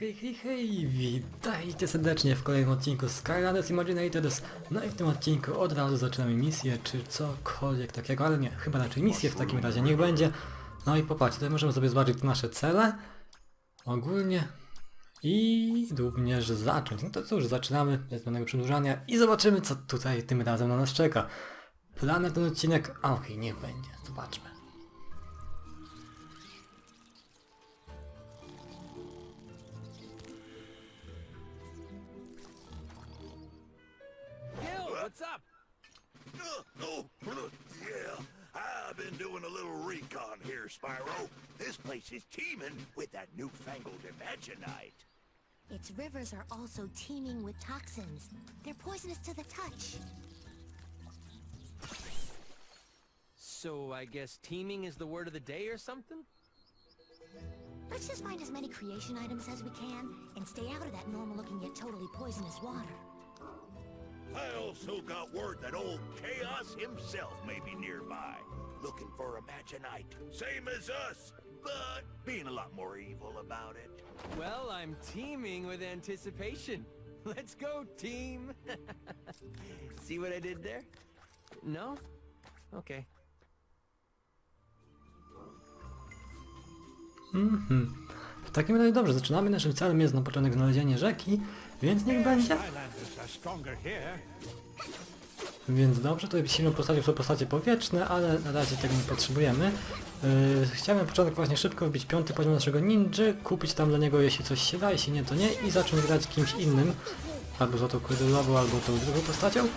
Hej, hej, hej, witajcie serdecznie w kolejnym odcinku Skylanders Imaginators. No i w tym odcinku od razu zaczynamy misję, czy cokolwiek takiego, ale nie, chyba raczej misję w takim razie niech będzie. No i popatrzcie, tutaj możemy sobie zobaczyć nasze cele, ogólnie i również zacząć. No to cóż, zaczynamy bez żadnego przedłużania i zobaczymy co tutaj tym razem na nas czeka. Plan na ten odcinek, a okej, niech będzie, zobaczmy. What's up? Uh, oh, yeah. I've been doing a little recon here, Spyro. This place is teeming with that newfangled Imaginite. Its rivers are also teeming with toxins. They're poisonous to the touch. So I guess teeming is the word of the day or something? Let's just find as many creation items as we can and stay out of that normal-looking yet totally poisonous water. I also got word that old Chaos himself may be nearby, looking for a Imaginite, same as us, but being a lot more evil about it. Well, I'm teeming with anticipation. Let's go, team! See what I did there? No? Okay. Mhm. W takim razie dobrze, zaczynamy. Naszym celem jest na początek znalezienie rzeki, więc niech będzie. Więc dobrze, tutaj silną postacią są postacie powietrzne, ale na razie tego nie potrzebujemy. Yy, chciałem na początek właśnie szybko wbić piąty poziom naszego ninja, kupić tam dla niego jeśli coś się da, jeśli nie to nie i zacząć grać kimś innym. Albo złotą królową, albo tą drugą postacią.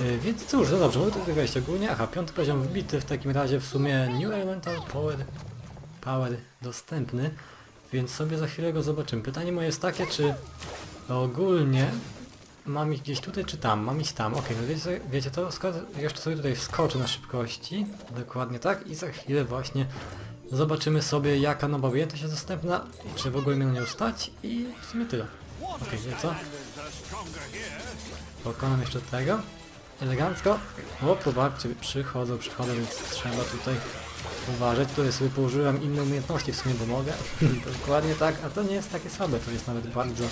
Yy, więc cóż, no dobrze, mogę tutaj wejść ogólnie. Aha, piąty poziom wbity, w takim razie w sumie New Elemental Power, power dostępny, więc sobie za chwilę go zobaczymy. Pytanie moje jest takie, czy ogólnie Mam iść gdzieś tutaj czy tam? Mam iść tam. Okej, no wiecie, wiecie to? Jeszcze sobie tutaj wskoczę na szybkości. Dokładnie tak. I za chwilę właśnie zobaczymy sobie jaka nowa objętość jest dostępna czy w ogóle mnie na nią stać i w sumie tyle. Okej, wie co? Pokonam jeszcze tego. Elegancko. O, popatrzcie, przychodzą, przychodzą, więc trzeba tutaj uważać. Tutaj sobie położyłem inne umiejętności w sumie, bo mogę. Dokładnie tak, a to nie jest takie słabe, to jest nawet bardzo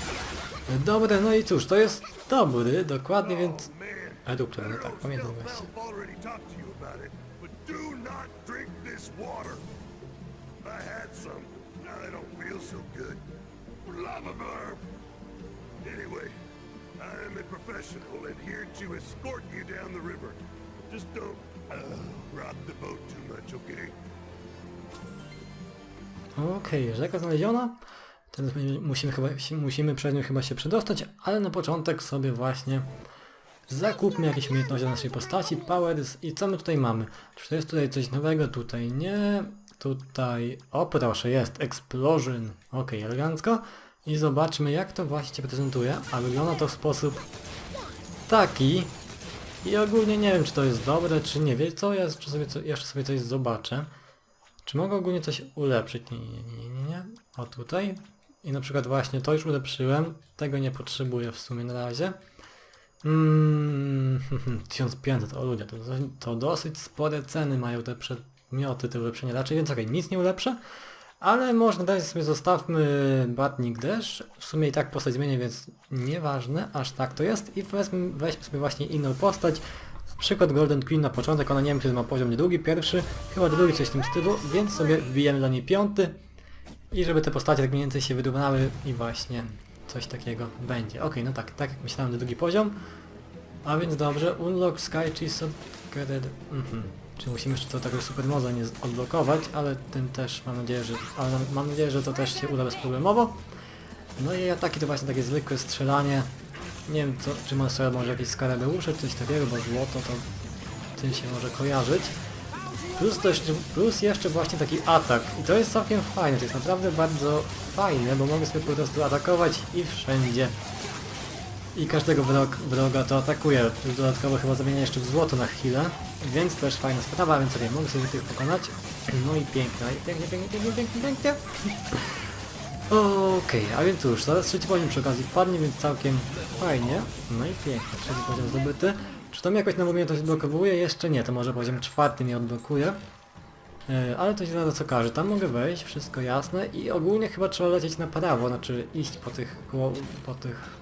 dobre. No i cóż, to jest dobry, dokładnie, więc... Eduktor, no tak, pamiętam właśnie. Just don't much, okay? Okej, rzeka znaleziona. Teraz my musimy chyba, musimy przez nią chyba się przedostać, ale na początek sobie właśnie zakupmy jakieś umiejętności naszej postaci, powers i co my tutaj mamy? Czy to jest tutaj coś nowego? Tutaj nie. Tutaj, o proszę, jest Explosion. Okej, elegancko. I zobaczmy jak to właśnie się prezentuje, a wygląda to w sposób taki. I ogólnie nie wiem czy to jest dobre, czy nie. Wie co? Ja jeszcze sobie, co, jeszcze sobie coś zobaczę. Czy mogę ogólnie coś ulepszyć? Nie, nie, nie, nie, nie. O tutaj. I na przykład właśnie to już ulepszyłem. Tego nie potrzebuję w sumie na razie. Mm, 1500, o ludzie, to, to dosyć spore ceny mają te przedmioty, te ulepszenia raczej, więc okej, nic nie ulepszę. Ale może dać sobie zostawmy Batnik Dash. W sumie i tak postać zmienię, więc nieważne, aż tak to jest. I weźmy, weźmy sobie właśnie inną postać. Przykład Golden Queen na początek, ona nie wiem kiedy ma poziom nie drugi, pierwszy, chyba drugi coś w tym stylu, więc sobie wbijemy dla niej piąty. I żeby te postacie tak mniej więcej się wyrównały i właśnie coś takiego będzie. Okej, no tak, tak jak myślałem, drugi poziom. A więc dobrze, unlock sky cheese upgraded. Mhm. Czy musimy jeszcze to tego super moza nie odblokować, ale tym też mam nadzieję, że. Ale mam nadzieję, że to też się uda bezproblemowo. No i ataki to właśnie takie zwykłe strzelanie. Nie wiem co, czy monster może jakieś skarabeusze, coś takiego, bo złoto to tym się może kojarzyć. Plus, to jeszcze, plus jeszcze właśnie taki atak. I to jest całkiem fajne, to jest naprawdę bardzo fajne, bo mogę sobie po prostu atakować i wszędzie. I każdego wrog, wroga to atakuje. Dodatkowo chyba zamienia jeszcze w złoto na chwilę. Więc też fajna sprawa, więc sobie mogę sobie tych pokonać. No i pięknie, i pięknie, pięknie, pięknie, pięknie, pięknie. Okej, a więc cóż, zaraz trzeci poziom przy okazji wpadnie, więc całkiem fajnie. No i pięknie, trzeci poziom zdobyty. Czy to mi jakoś na umiejętność odblokowuje? Jeszcze nie, to może poziom czwarty mnie odblokuje. E, ale to się zaraz okaże. Tam mogę wejść, wszystko jasne i ogólnie chyba trzeba lecieć na prawo, znaczy iść po tych po tych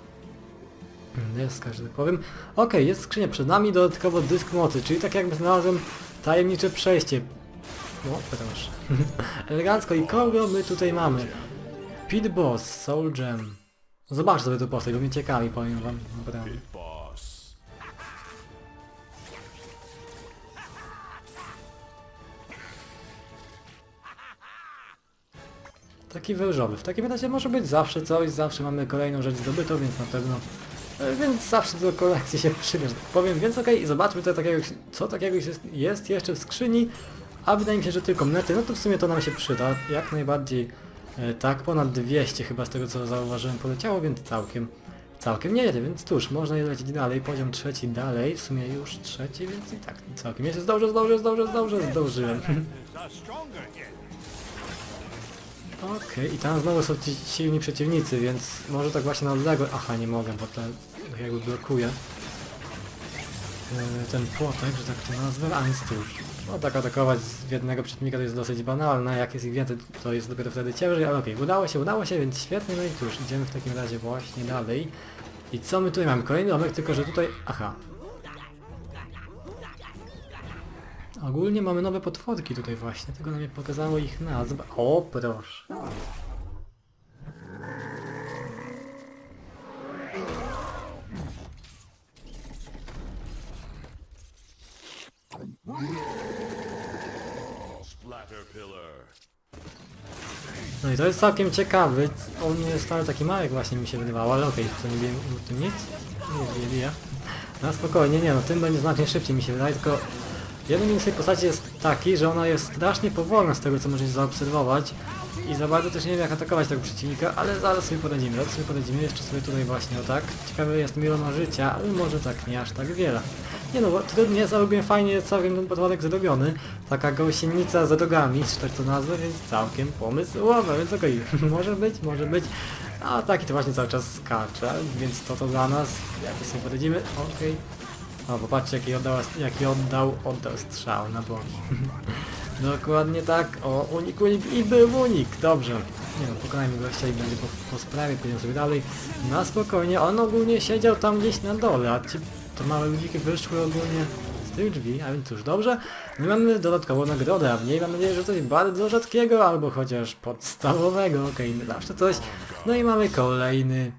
deskach, że tak powiem. Okej, jest skrzynia przed nami, dodatkowo dysk mocy, czyli tak jakby znalazłem tajemnicze przejście. No, proszę. Elegancko i kogo my tutaj mamy? Pit Boss, Soul Gem. Zobacz sobie tę postać, bo mnie ciekawi, powiem wam. Naprawdę. Taki wężowy. W takim razie może być zawsze coś, zawsze mamy kolejną rzecz zdobytą, więc na pewno... Więc zawsze do kolekcji się tak powiem. Więc okej, zobaczmy co takiego, co takiego jest, jest jeszcze w skrzyni. A wydaje mi się, że tylko monety, no to w sumie to nam się przyda. Jak najbardziej e, tak, ponad 200 chyba z tego co zauważyłem poleciało, więc całkiem, całkiem nieźle, więc cóż, można je lecieć dalej, poziom trzeci dalej, w sumie już trzeci, więc i tak całkiem jest, zdążę, zdążę, zdążę, zdążę, zdążyłem. Okej, i tam znowu są ci silni przeciwnicy, więc może tak właśnie na odległość... Aha, nie mogę, bo to tak jakby blokuje. Yy, ten płotek, że tak to nazwę, a nic cóż. No tak atakować z jednego przeciwnika to jest dosyć banalne, jak jest ich więcej to jest dopiero wtedy ciężej, ale okej, udało się, udało się, więc świetnie, no i cóż, idziemy w takim razie właśnie dalej. I co my tutaj mamy? Kolejny domek, tylko że tutaj... Aha. Ogólnie mamy nowe potworki tutaj właśnie, tylko nam nie pokazało ich nazw. O, proszę. No i to jest całkiem ciekawy. On jest wcale taki mały jak właśnie mi się wydawało, ale okej, to nie wiem o tym nic. Nie wiem, Na spokojnie, nie no, tym będzie znacznie szybciej mi się wydaje, tylko jeden minus tej postaci jest taki, że ona jest strasznie powolna z tego co możecie zaobserwować i za bardzo też nie wiem jak atakować tego przeciwnika, ale zaraz sobie poradzimy, zaraz sobie poradzimy, jeszcze sobie tutaj właśnie o tak. Ciekawy jest ile życia, ale może tak nie aż tak wiele. Nie no, trudnie ogólnie fajnie całkiem ten podwodek zrobiony. Taka gąsienica z rogami, czy tak to nazwę, więc całkiem pomysłowe, więc okej, może być, może być. A taki to właśnie cały czas skacze, więc to to dla nas, jak sobie poradzimy, okej. O, popatrzcie jaki oddał, jaki oddał, oddał strzał na boki. Dokładnie tak, o, unik, unik i był unik, dobrze. Nie no, pokonajmy gościa i będzie po, po sprawie, pójdziemy sobie dalej. Na spokojnie, on ogólnie siedział tam gdzieś na dole, a ci, te małe ludziki wyszły ogólnie z tych drzwi, a więc cóż, dobrze. My mamy dodatkową nagrodę, a w niej mam nadzieję, że coś bardzo rzadkiego, albo chociaż podstawowego, okej, zawsze coś. No i mamy kolejny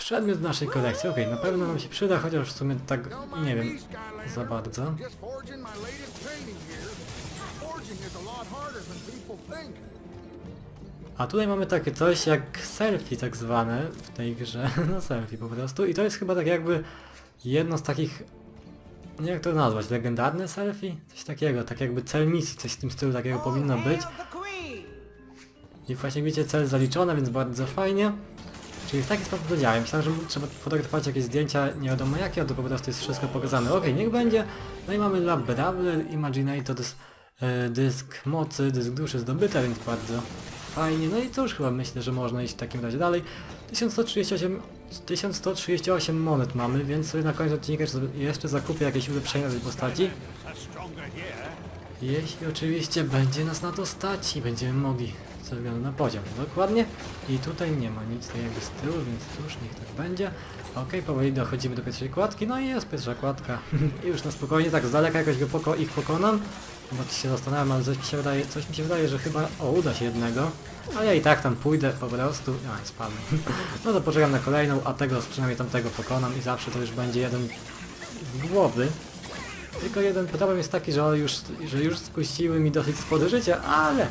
przedmiot naszej kolekcji, okej, na pewno nam się przyda, chociaż w sumie tak, nie wiem, za bardzo. A tutaj mamy takie coś jak selfie tak zwane w tej grze, no selfie po prostu i to jest chyba tak jakby jedno z takich, nie jak to nazwać, legendarne selfie? Coś takiego, tak jakby cel misji, coś w tym stylu takiego powinno być. I właśnie widzicie cel zaliczony, więc bardzo fajnie. Czyli w taki sposób to działa. Myślałem, że trzeba fotografować jakieś zdjęcia, nie wiadomo jakie, a to po prostu jest wszystko pokazane. Okej, niech będzie. No i mamy Lab Bravler, Imaginator, dys, e, dysk mocy, dysk duszy zdobyte, więc bardzo fajnie. No i cóż, chyba myślę, że można iść w takim razie dalej. 1138, 1138 monet mamy, więc sobie na koniec odcinka jeszcze zakupię jakieś ulepszenia tej postaci. Jeśli oczywiście będzie nas na to stać i będziemy mogli względu na poziom. Dokładnie. I tutaj nie ma nic jakby z tyłu, więc cóż, niech tak będzie. Okej, powoli dochodzimy do pierwszej kładki, no i jest pierwsza kładka. I już na spokojnie, tak z daleka jakoś go poko ich pokonam. Bo się zastanawiam, ale coś mi się wydaje, coś mi się wydaje, że chyba, o uda się jednego. A ja i tak tam pójdę po prostu. A, spadłem. No to poczekam na kolejną, a tego przynajmniej tamtego pokonam i zawsze to już będzie jeden z głowy. Tylko jeden problem jest taki, że, już, że już skusiły mi dosyć spore życie, ale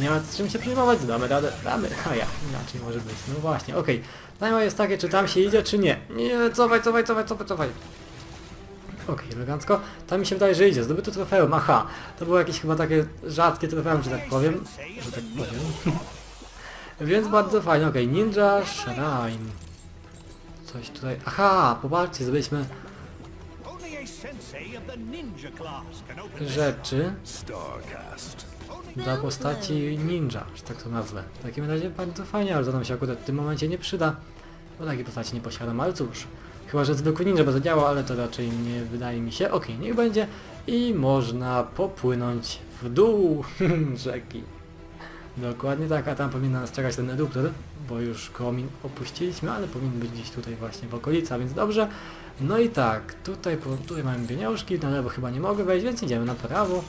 nie ma czym się przejmować, damy radę, damy, a ja, inaczej może być, no właśnie, okej. Pytanie jest takie, czy tam się idzie, czy nie. Nie, cofaj, cofaj, cofaj, cofaj, cofaj. Okej, elegancko. Tam mi się wydaje, że idzie, zdobyto trofeum, aha. To było jakieś chyba takie rzadkie trofeum, że tak powiem. Że tak powiem. Więc bardzo fajnie, okej, Ninja Shrine. Coś tutaj, aha, popatrzcie, zrobiliśmy rzeczy Starcast. Dla postaci ninja, że tak to nazwę. W takim razie bardzo fajnie, ale to nam się akurat w tym momencie nie przyda, bo takiej postaci nie posiadam, ale cóż. Chyba, że zwykły ninja by zadziałał, ale to raczej nie wydaje mi się. Okej, niech będzie. I można popłynąć w dół rzeki. Dokładnie tak, a tam powinien nas czekać ten eduktor, bo już komin opuściliśmy, ale powinien być gdzieś tutaj właśnie w okolicy, więc dobrze. No i tak, tutaj, tutaj mamy pieniążki, na lewo chyba nie mogę wejść, więc idziemy na prawo.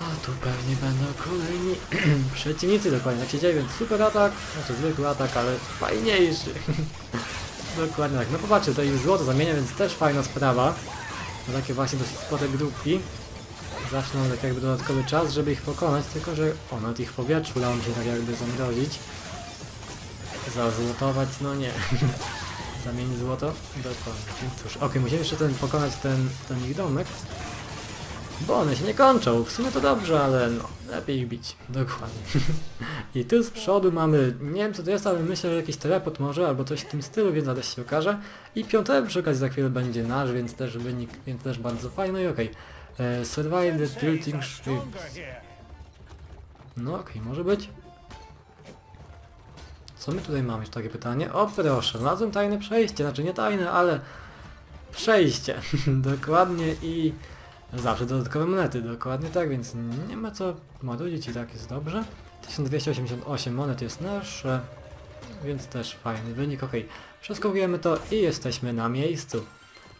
A tu pewnie będą kolejni przeciwnicy, dokładnie tak się dzieje, więc super atak, znaczy zwykły atak, ale fajniejszy. dokładnie tak, no popatrzcie, to ich złoto zamienia, więc też fajna sprawa. No takie właśnie dosyć spore grupki. Mam tak jakby dodatkowy czas, żeby ich pokonać, tylko że o, nawet ich powietrzu udało mi się tak jakby zamrozić. Zazłotować, no nie. Zamienić złoto? Dokładnie. Cóż, okej, musimy jeszcze ten, pokonać ten, ten ich domek. Bo one się nie kończą. W sumie to dobrze, ale no, lepiej ich bić. Dokładnie. I tu z przodu mamy, nie wiem co to jest, ale myślę, że jakiś teleport może, albo coś w tym stylu, więc zaraz się okaże. I piątego przy okazji za chwilę będzie nasz, więc też wynik, więc też bardzo fajny i okej. E, Survive the tilting here. No okej, może być. Co my tutaj mamy? Takie pytanie. O proszę, znalazłem tajne przejście, znaczy nie tajne, ale przejście. dokładnie i zawsze dodatkowe monety, dokładnie tak, więc nie ma co marudzić i tak jest dobrze. 1288 monet jest nasze, więc też fajny wynik, okej. Przeskakujemy to i jesteśmy na miejscu.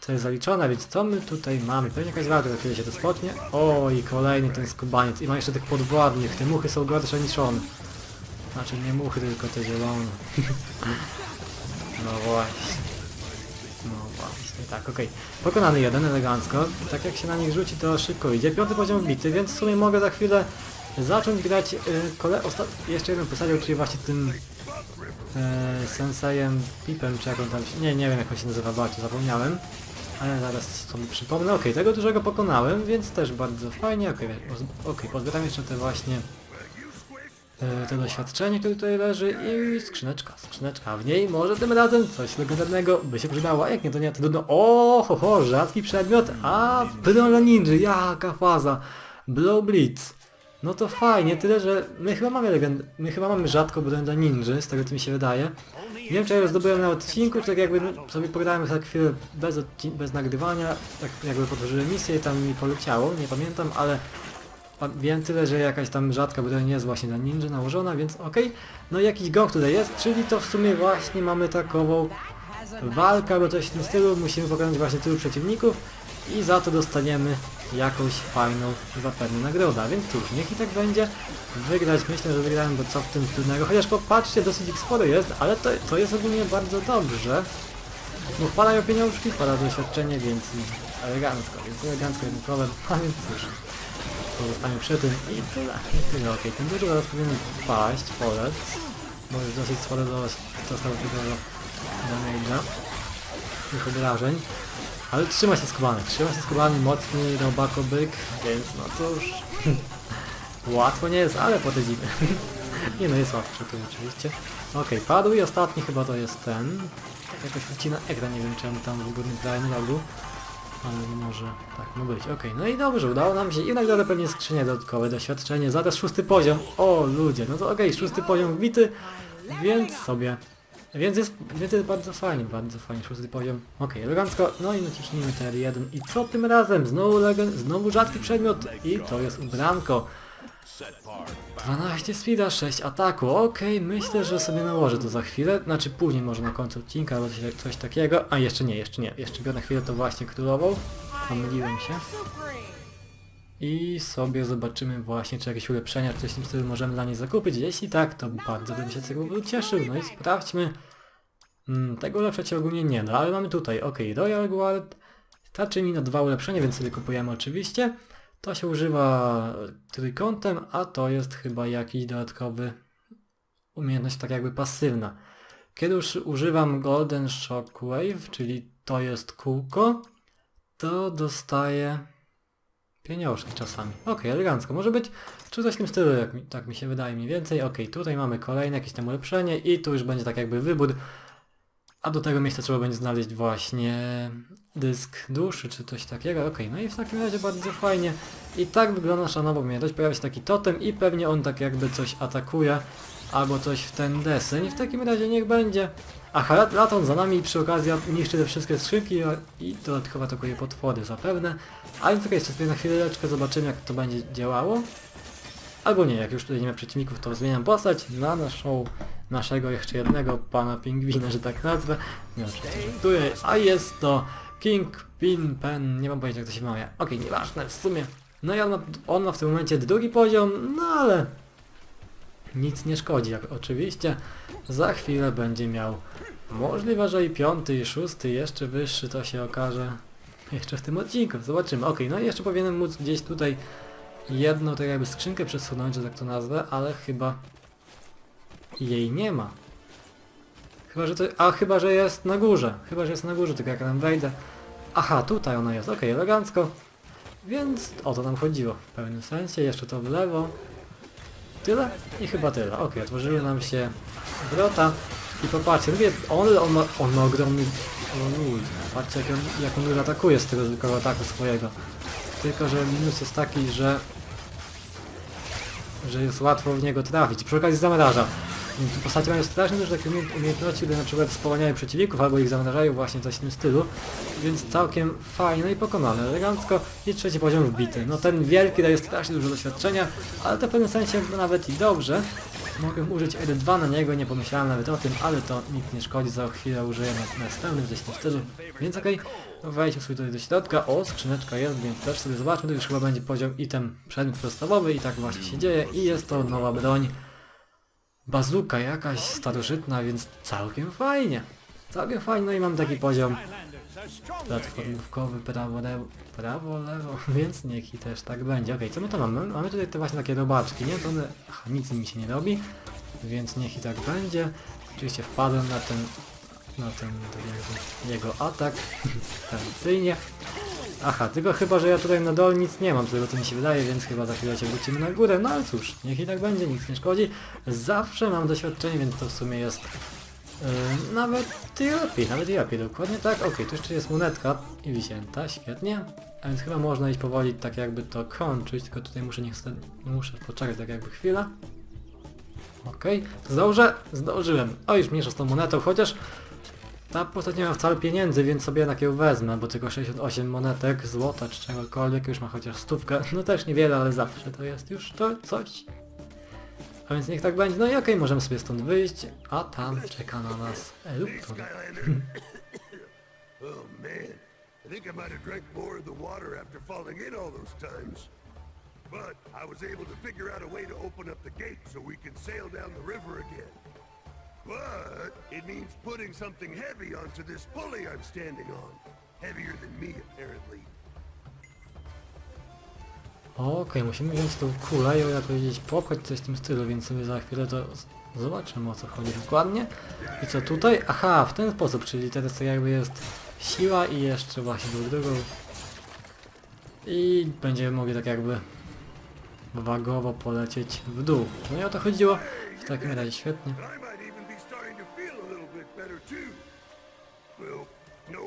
Co jest zaliczone, więc co my tutaj mamy? Pewnie jakaś walka, za chwilę się to spotnie. O, i kolejny ten skubaniec. I ma jeszcze tych podwładnych, te muchy są gorsze niż on. Znaczy nie muchy, tylko te zielone. no właśnie. Tak, okej. Pokonany jeden elegancko. Tak jak się na nich rzuci, to szybko idzie. Piąty poziom bity, więc w sumie mogę za chwilę zacząć grać y, kole... Jeszcze jeden posadził, czyli właśnie tym Sensejem Pipem, czy jak on tam się... Nie, nie wiem jak on się nazywa, bardzo zapomniałem. Ale zaraz sobie przypomnę. Okej, tego dużego pokonałem, więc też bardzo fajnie. Okej, okay, okay, pozbieram jeszcze te właśnie to doświadczenie, które tutaj leży i skrzyneczka, skrzyneczka. A w niej może tym razem coś legendarnego by się przydało. A jak nie, to nie, to trudno. O, ho, ho, rzadki przedmiot. A, broń ninja, jaka faza. Blow Blitz. No to fajnie, tyle że my chyba mamy legend... my chyba mamy rzadko dla ninja, z tego co mi się wydaje. Nie wiem czy ja ją zdobyłem na odcinku, czy tak jakby sobie pograłem za chwilę bez, bez nagrywania, tak jakby podłożyłem misję i tam mi poleciało, nie pamiętam, ale wiem tyle, że jakaś tam rzadka broń jest właśnie na ninja nałożona, więc okej. No i jakiś gong tutaj jest, czyli to w sumie właśnie mamy takową walkę albo coś w tym stylu, musimy pokonać właśnie tylu przeciwników i za to dostaniemy jakąś fajną zapewne nagrodę, więc cóż, niech i tak będzie. Wygrać myślę, że wygrałem, bo co w tym trudnego, chociaż popatrzcie, dosyć ich sporo jest, ale to, to jest ogólnie bardzo dobrze. No wpadają pieniążki, wpada doświadczenie, więc elegancko, więc elegancko jeden problem, a więc cóż. Pozostaniemy przy tym i tyle, i tyle, okej, ten dużo zaraz powinien paść, polec, bo już dosyć sporo dostał tego damage'a, tych obrażeń. Ale trzyma się skubany, trzyma się skubany, mocny robako byk, więc no cóż. Łatwo nie jest, ale potydzimy. nie no, jest łatwo to oczywiście. Okej, padł i ostatni chyba to jest ten. Jakoś wycina ekran, nie wiem czemu tam w górnym kraju logu. Ale może tak ma być. Okej, no i dobrze, udało nam się. I nagrodę pewnie skrzynie dodatkowe, doświadczenie. Zaraz szósty poziom. O ludzie, no to okej, szósty poziom wbity, więc sobie więc jest, więc jest bardzo fajnie, bardzo fajnie, szósty poziom. Okej, elegancko, no i naciśnijmy ten R1 i co tym razem? Znowu znowu rzadki przedmiot i to jest ubranko. 12 speeda, 6 ataku, okej, myślę, że sobie nałożę to za chwilę, znaczy później może na końcu odcinka albo coś, takiego, a jeszcze nie, jeszcze nie, jeszcze biorę chwilę to właśnie królową, pomyliłem się. I sobie zobaczymy właśnie, czy jakieś ulepszenia, czy coś tym stylu możemy dla niej zakupić. Jeśli tak, to bardzo bym się z tego cieszył. No i sprawdźmy. Mm, tego ulepszać ogólnie nie da, ale mamy tutaj, ok, Royal Guard. Starczy mi na dwa ulepszenia, więc sobie kupujemy oczywiście. To się używa trójkątem, a to jest chyba jakiś dodatkowy umiejętność tak jakby pasywna. Kiedy już używam Golden Shockwave, czyli to jest kółko, to dostaję pieniążki czasami. Okej, elegancko. Może być czy coś w tym stylu, jak mi, tak mi się wydaje mniej więcej. Okej, tutaj mamy kolejne jakieś tam ulepszenie i tu już będzie tak jakby wybór. A do tego miejsca trzeba będzie znaleźć właśnie dysk duszy czy coś takiego. Okej, no i w takim razie bardzo fajnie. I tak wygląda nasza nowa umiejętność. Pojawia się taki totem i pewnie on tak jakby coś atakuje. albo coś w ten deseń. W takim razie niech będzie. Aha, Lat- Laton za nami i przy okazji niszczy te wszystkie skrzynki i dodatkowo atakuje potwory zapewne. A więc okej, jeszcze sobie na chwileczkę zobaczymy jak to będzie działało. Albo nie, jak już tutaj nie ma przeciwników, to zmieniam postać na naszą, naszego jeszcze jednego pana pingwina, że tak nazwę. Nie wiem, czy to żartuję, a jest to King Pin Pen, nie mam pojęcia jak to się wymawia. Okej, nieważne w sumie. No i on ma, on ma w tym momencie drugi poziom, no ale nic nie szkodzi, jak oczywiście za chwilę będzie miał możliwe, że i piąty i szósty, jeszcze wyższy to się okaże jeszcze w tym odcinku, zobaczymy. Okej, no i jeszcze powinienem móc gdzieś tutaj jedną tak jakby skrzynkę przesunąć, że tak to nazwę, ale chyba jej nie ma. Chyba, że to, a chyba, że jest na górze. Chyba, że jest na górze, tylko jak ja tam wejdę. Aha, tutaj ona jest, okej, elegancko. Więc o to nam chodziło w pewnym sensie. Jeszcze to w lewo. Tyle? I chyba tyle. Okej, otworzyły nam się wrota. I popatrzcie, mówię, on, on, ma, on ma ogromny... O ludzie, patrzcie jak on, jak on już atakuje z tego zwykłego ataku swojego. Tylko, że minus jest taki, że że jest łatwo w niego trafić. Przy okazji zamraża. Postacie mają strasznie dużo takich umie- umiejętności, które na przykład spowalniają przeciwników albo ich zamrażają właśnie coś w tym stylu. Więc całkiem fajne i pokonane. Elegancko i trzeci poziom wbity. No ten wielki daje strasznie dużo doświadczenia, ale to w pewnym sensie nawet i dobrze. Mogę użyć L2 na niego, nie pomyślałem nawet o tym, ale to nic nie szkodzi, za chwilę użyję na następnym tym stylu. Więc okej, wejdźmy sobie tutaj do środka. O, skrzyneczka jest, więc też sobie zobaczmy. To już chyba będzie poziom item przedmiot podstawowy i tak właśnie się dzieje. I jest to nowa broń. Bazuka jakaś starożytna, więc całkiem fajnie. Całkiem fajnie, no i mam taki poziom platformówkowy, prawo, lewo, prawo, lewo, więc niech i też tak będzie. Okej, co my to mamy? Mamy tutaj te właśnie takie robaczki, nie? To one, aha, nic nimi się nie robi, więc niech i tak będzie. Oczywiście wpadłem na ten, na ten, tak jego atak, tradycyjnie. Aha, tylko chyba, że ja tutaj na dole nic nie mam, tego co mi się wydaje, więc chyba za chwilę się wrócimy na górę, no ale cóż, niech i tak będzie, nic nie szkodzi. Zawsze mam doświadczenie, więc to w sumie jest Yy, nawet i lepiej, nawet lepiej, dokładnie tak. Okej, tu jeszcze jest monetka i wisięta, świetnie. A więc chyba można iść powoli tak jakby to kończyć, tylko tutaj muszę niestety, muszę poczekać tak jakby chwilę. Okej, zdążę? Zdążyłem. O, już mniejsza z tą monetą, chociaż ta postać nie ma wcale pieniędzy, więc sobie jednak ją wezmę, bo tylko 68 monetek, złota czy czegokolwiek, już ma chociaż stówkę. No też niewiele, ale zawsze to jest już to coś. A więc niech tak będzie. No i okej, możemy sobie stąd wyjść, a tam czeka na nas Elupton. Oh I think I might have drank more of the water after falling in all those times. But I was able to figure out a way to open up the gate so we can sail down the river again. But it means putting something heavy onto this pulley I'm standing on. Heavier than me, apparently. Okej, musimy wziąć tą kulę i jak powiedzieć popchać coś w tym stylu, więc sobie za chwilę to zobaczymy o co chodzi dokładnie. I co tutaj? Aha, w ten sposób, czyli teraz to jakby jest siła i jeszcze właśnie tą drugą. I będziemy mogli tak jakby wagowo polecieć w dół. No i o to chodziło. W takim razie świetnie. No,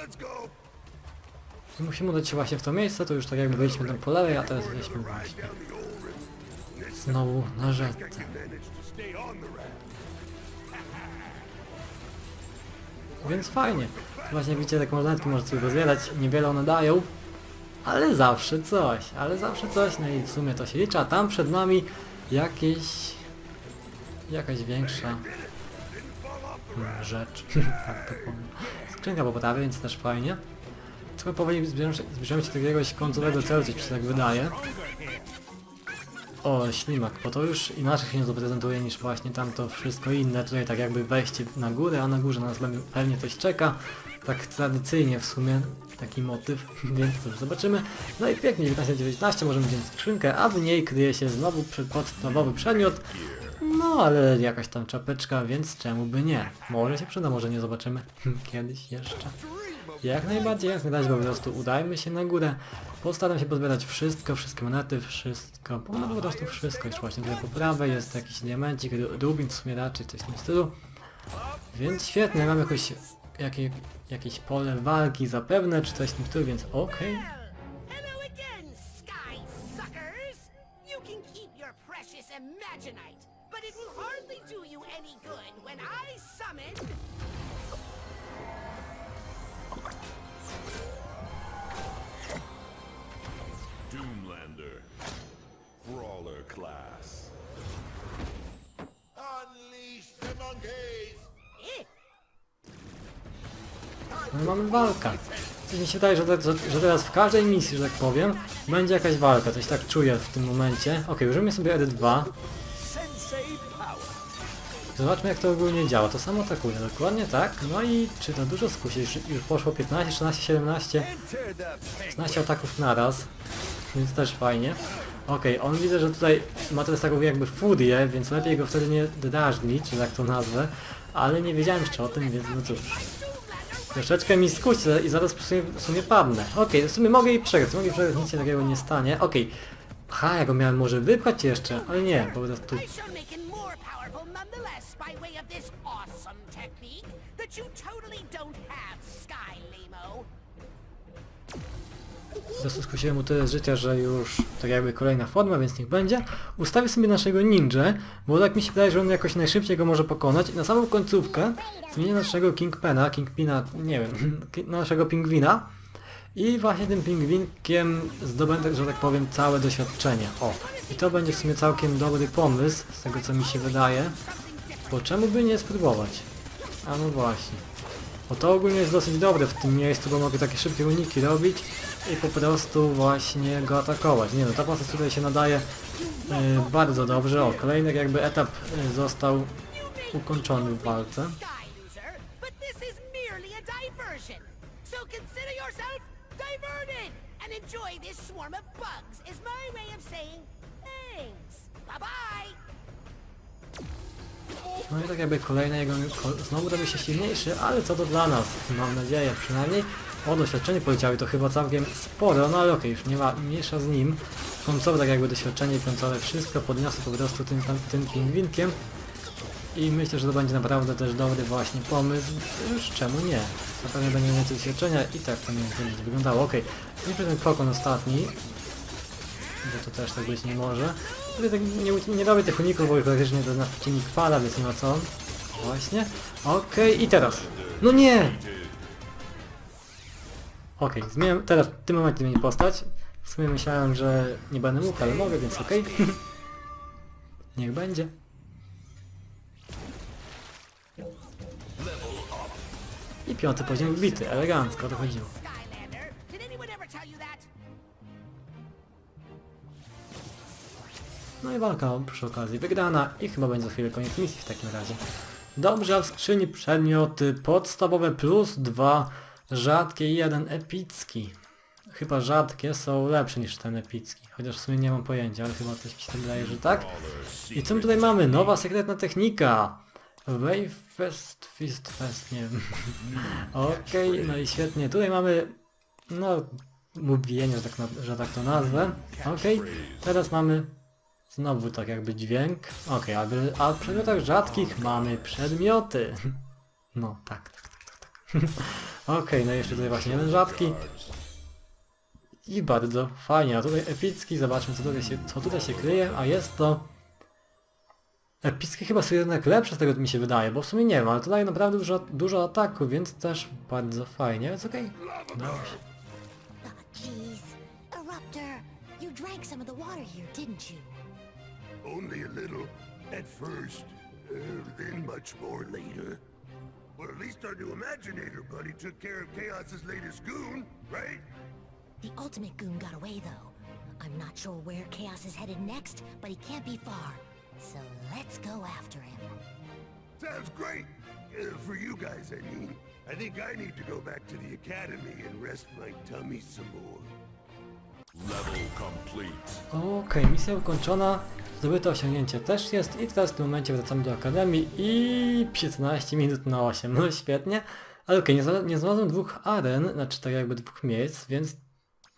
let's go. Musimy udać się właśnie w to miejsce, to już tak jakby byliśmy tam po lewej, a teraz jesteśmy właśnie znowu na rzece. Więc fajnie. Właśnie widzicie, takie monetki można sobie rozwielać, niewiele one dają, ale zawsze coś, ale zawsze coś, no i w sumie to się liczy, a tam przed nami jakieś, jakaś większa rzecz, tak to powiem. Skrzynka po poprawie, więc też fajnie. Tylko powoli zbierzemy się, do jakiegoś końcowego celu, coś się tak wydaje. O, ślimak, bo to już inaczej się nie zaprezentuje niż właśnie tamto wszystko inne. Tutaj tak jakby wejście na górę, a na górze nas pewnie- coś czeka. Tak tradycyjnie w sumie taki motyw, więc cóż, zobaczymy. No i pięknie, 1919 możemy wziąć skrzynkę, a w niej kryje się znowu podstawowy przedmiot. No ale jakaś tam czapeczka, więc czemu by nie? Może się przyda, może nie zobaczymy kiedyś jeszcze. Jak najbardziej, jak najbardziej po prostu udajmy się na górę. Postaram się pozbierać wszystko, wszystkie monety, wszystko, no po prostu wszystko. Już właśnie tutaj po prawej jest jakiś diamencik, ru- rubin w sumie raczej coś w tym stylu. Więc świetnie, mam jakoś, jakie, jakieś pole walki zapewne, czy coś w tym stylu, więc okej. Suckers! Imaginite, but it will hardly do you any good when I summon... Brawler class. Unleash the monkeys! No mamy walkę. Coś mi się wydaje, że, że, że teraz w każdej misji, że tak powiem, będzie jakaś walka. Coś tak czuję w tym momencie. Ok, użyjmy sobie ED2. Sensei power. Zobaczmy jak to ogólnie działa. To samo atakuje, dokładnie tak. No i czy to dużo skusi? Już, już poszło 15, 13, 17. Enter the 15 ataków naraz, więc też fajnie. Okej, on widzę, że tutaj ma teraz taką jakby furię, więc lepiej go wtedy nie drażnić, że tak to nazwę. Ale nie wiedziałem jeszcze o tym, więc no cóż. Troszeczkę mi skusi i zaraz w sumie, w sumie padnę. Okej, w sumie mogę jej przegrać, mogę jej przegrać, nic się takiego nie stanie. Okej. Aha, ja go miałem może wypchać jeszcze, ale nie, po prostu I you totally don't have, Sky. Po prostu skusiłem mu tyle życia, że już tak jakby kolejna forma, więc niech będzie. Ustawię sobie naszego ninja, bo tak mi się wydaje, że on jakoś najszybciej go może pokonać. I na samą końcówkę zmienię naszego Kingpena, Kingpina, nie wiem, naszego pingwina. I właśnie tym pingwinkiem zdobędę, że tak powiem, całe doświadczenie. O, i to będzie w sumie całkiem dobry pomysł, z tego co mi się wydaje. Bo czemu by nie spróbować? A no właśnie. Bo to ogólnie jest dosyć dobre w tym miejscu, bo mogę takie szybkie uniki robić i po prostu właśnie go atakować. Nie no, ta postać tutaj się nadaje e, bardzo dobrze. O, kolejny jakby etap e, został ukończony w walce. No i tak jakby kolejny jego znowu robi się silniejszy, ale co to dla nas? Mam nadzieję przynajmniej. O, doświadczenie poleciały to chyba całkiem sporo, no ale okej, już nie ma mniejsza z nim. Końcowe tak jakby doświadczenie końcowe wszystko podniosę po prostu tym, tam, tym pingwinkiem. I myślę, że to będzie naprawdę też dobry właśnie pomysł. Już czemu nie? Na będzie więcej doświadczenia i tak to mniej więcej będzie wyglądało. Okej, okay. ten kokon ostatni. Bo to też tak być nie może. Tak nie, nie robię tych uników, bo praktycznie to nasz pada, więc nie ma co. Właśnie. Okej, i teraz. No nie! Okej, zmieniam, teraz w tym momencie zmienię postać. W sumie myślałem, że nie będę mógł, ale mogę, więc okej. Niech będzie. I piąty poziom wbity, elegancko, to chodziło. Skylander, did anyone ever tell you that? No i walka przy okazji wygrana i chyba będzie za chwilę koniec misji w takim razie. Dobrze, a w skrzyni przedmioty podstawowe plus 2, rzadkie jeden epicki. Chyba rzadkie są lepsze niż ten epicki, chociaż w sumie nie mam pojęcia, ale chyba coś mi się tak wydaje, że tak. I co my tutaj mamy? Nowa sekretna technika. Wave Fest, Fist Fest, nie wiem. Okej, no i świetnie. Tutaj mamy, no, mówienie, że tak, że tak to nazwę. Okej, teraz mamy Znowu tak jakby dźwięk. Okej, a, w- a w przedmiotach rzadkich mamy przedmioty. No, tak, tak, Okej, no i jeszcze tutaj właśnie jeden rzadki. I bardzo fajnie, a tutaj epicki, zobaczmy co tutaj się, co tutaj się kryje, a jest to... Epickie chyba są jednak lepsze z tego co mi się wydaje, bo w sumie nie wiem, ale tutaj naprawdę dużo, dużo ataku, więc też bardzo fajnie, więc okej. Only a little at first, uh, then much more later. Well, at least our new Imaginator buddy took care of Chaos's latest goon, right? The ultimate goon got away, though. I'm not sure where Chaos is headed next, but he can't be far. So let's go after him. Sounds great. Uh, for you guys, I mean. I think I need to go back to the academy and rest my tummy some more. Okej, misja ukończona. Zdobyte osiągnięcie też jest i teraz w tym momencie wracamy do Akademii i 15 minut na 8. No świetnie. Ale okej, nie, zna- nie znalazłem dwóch aren, znaczy tak jakby dwóch miejsc, więc,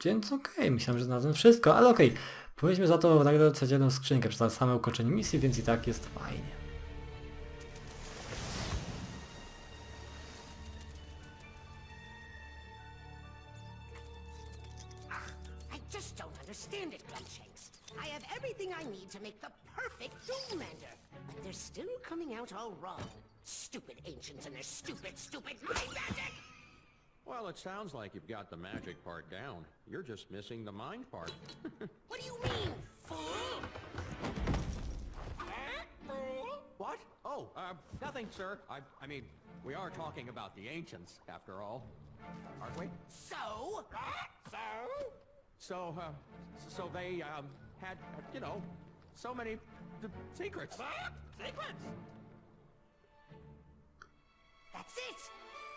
więc okej, myślałem, że znalazłem wszystko, ale okej. Powinniśmy za to nagrodę jedną skrzynkę przez same ukończenie misji, więc i tak jest fajnie. Understand it, Gunshakes. I have everything I need to make the perfect Doomlander, but they're still coming out all wrong. Stupid ancients and their stupid, stupid mind magic! Well, it sounds like you've got the magic part down. You're just missing the mind part. What do you mean, fool? What? Oh, uh, nothing, sir. I, I mean, we are talking about the ancients, after all. Aren't we? So? So? So, uh, so they, um, had, uh, you know, so many d- secrets. What? Secrets? That's it!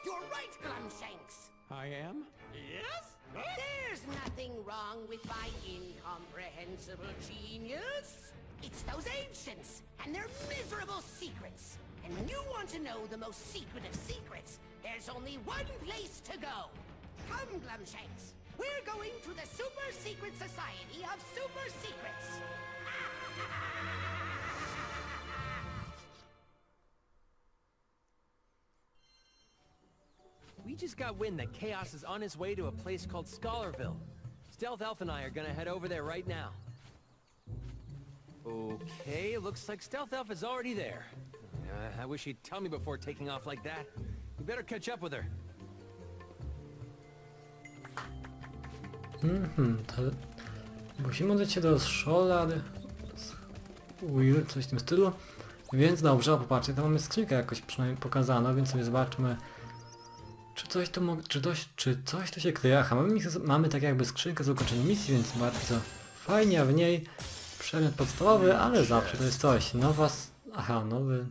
You're right, Glumshanks! I am? Yes? There's nothing wrong with my incomprehensible genius. It's those ancients and their miserable secrets. And when you want to know the most secret of secrets, there's only one place to go. Come, Glumshanks. We're going to the Super Secret Society of Super Secrets. We just got wind that Chaos is on his way to a place called Scholarville. Stealth Elf and I are gonna head over there right now. Okay, looks like Stealth Elf is already there. Uh, I wish he'd tell me before taking off like that. We better catch up with her. Mhm, to... Musimy udać się do Scholar... Will, coś w tym stylu. Więc dobrze, popatrzcie, tam mamy skrzynkę jakoś przynajmniej pokazano, więc sobie zobaczmy... Czy coś tu, mo- czy coś, czy coś tu się kryje? Aha, mamy, mamy tak jakby skrzynkę z ukończeniem misji, więc bardzo fajnie, a w niej przedmiot podstawowy, ale zawsze to jest coś. Nowa... Aha, nowy...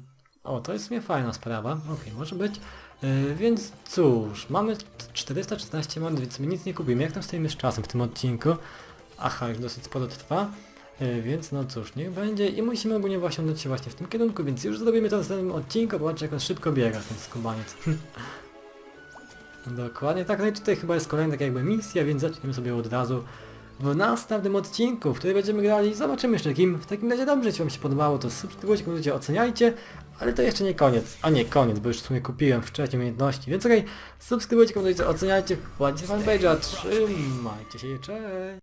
O, to jest w sumie fajna sprawa. Okej, może być. Yy, więc cóż, mamy 414 monet, więc my nic nie kupimy. Jak tam stoimy z czasem w tym odcinku? Aha, już dosyć sporo trwa. Yy, więc no cóż, niech będzie. I musimy ogólnie właśnie udać się właśnie w tym kierunku, więc już zrobimy to w następnym odcinku. Popatrzcie jak on szybko biega, ten skubaniec. Dokładnie tak, no i tutaj chyba jest kolejna tak jakby misja, więc zaczniemy sobie od razu w następnym odcinku, w którym będziemy grali. Zobaczymy jeszcze kim. W takim razie dobrze, jeśli wam się podobało, to subskrybujcie, komentujcie, oceniajcie. Ale to jeszcze nie koniec. A nie, koniec, bo już w sumie kupiłem wcześniej umiejętności. Więc okej, subskrybujcie, komentujcie, oceniajcie, wpadźcie fanpage'a, trzymajcie się, cześć!